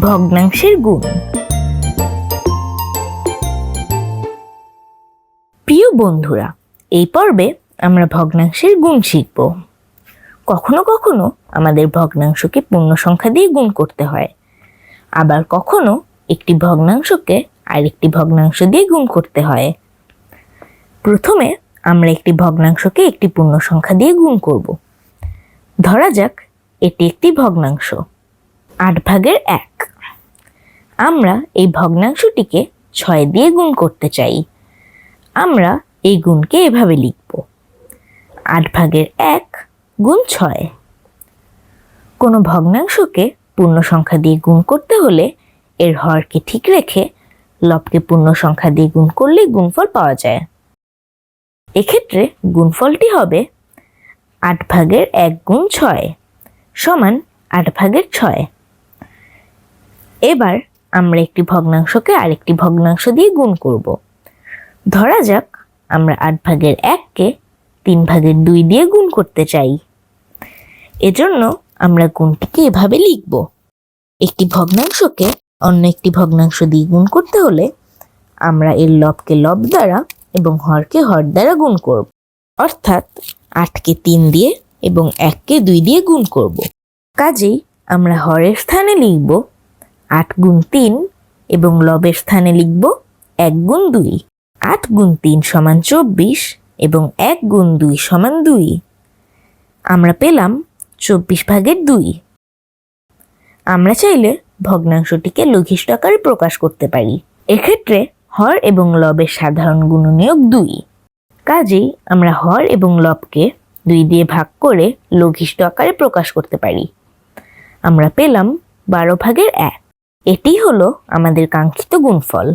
ভগ্নাংশের গুণ। প্রিয় বন্ধুরা, এই পর্বে আমরা ভগ্নাংশের গুণ শিখব। কখনো কখনো আমাদের ভগ্নাংশকে পূর্ণ সংখ্যা দিয়ে গুণ করতে হয়। আবার কখনো একটি ভগ্নাংশকে আরেকটি ভগ্নাংশ দিয়ে গুণ করতে হয়। প্রথমে আমরা একটি ভগ্নাংশকে একটি পূর্ণ সংখ্যা দিয়ে গুণ করব। ধরা যাক, এটি একটি ভগ্নাংশ। আট ভাগের এক। আমরা এই ভগ্নাংশটিকে ছয় দিয়ে গুণ করতে চাই। আমরা এই গুণকে এভাবে লিখব। আট ভাগের এক গুণ ছয়। কোনো ভগ্নাংশকে পূর্ণ সংখ্যা দিয়ে গুণ করতে হলে এর হরকে ঠিক রেখে লবকে পূর্ণ সংখ্যা দিয়ে গুণ করলে গুণফল পাওয়া যায়। এক্ষেত্রে গুণফলটি হবে আট ভাগের এক গুণ ছয় সমান আট ভাগের ছয়। এবার আমরা একটি ভগ্নাংশকে আরেকটি ভগ্নাংশ দিয়ে গুণ করব। ধরা যাক, আমরা আট ভাগের এককে তিন ভাগের দুই দিয়ে গুণ করতে চাই। এজন্য আমরা গুণটিকে এভাবে লিখব। একটি ভগ্নাংশকে অন্য একটি ভগ্নাংশ দিয়ে গুণ করতে হলে আমরা এর লবকে লব দ্বারা এবং হরকে হর দ্বারা গুণ করব। অর্থাৎ আটকে তিন দিয়ে এবং এককে দুই দিয়ে গুণ করব। কাজেই আমরা হরের স্থানে লিখব আট গুণ তিন এবং লবের স্থানে লিখব এক গুণ দুই। আট গুণ তিন সমান চব্বিশ এবং এক গুণ দুই সমান দুই। আমরা পেলাম চব্বিশ ভাগের দুই। আমরা চাইলে ভগ্নাংশটিকে লঘিষ্ঠ আকারে প্রকাশ করতে পারি। এক্ষেত্রে হর এবং লবের সাধারণ গুণনীয়ক দুই। কাজেই আমরা হর এবং লবকে দুই দিয়ে ভাগ করে লঘিষ্ঠ আকারে প্রকাশ করতে পারি। আমরা পেলাম বারো ভাগের এক। এটি হলো আমাদের কাঙ্ক্ষিত গুণফল।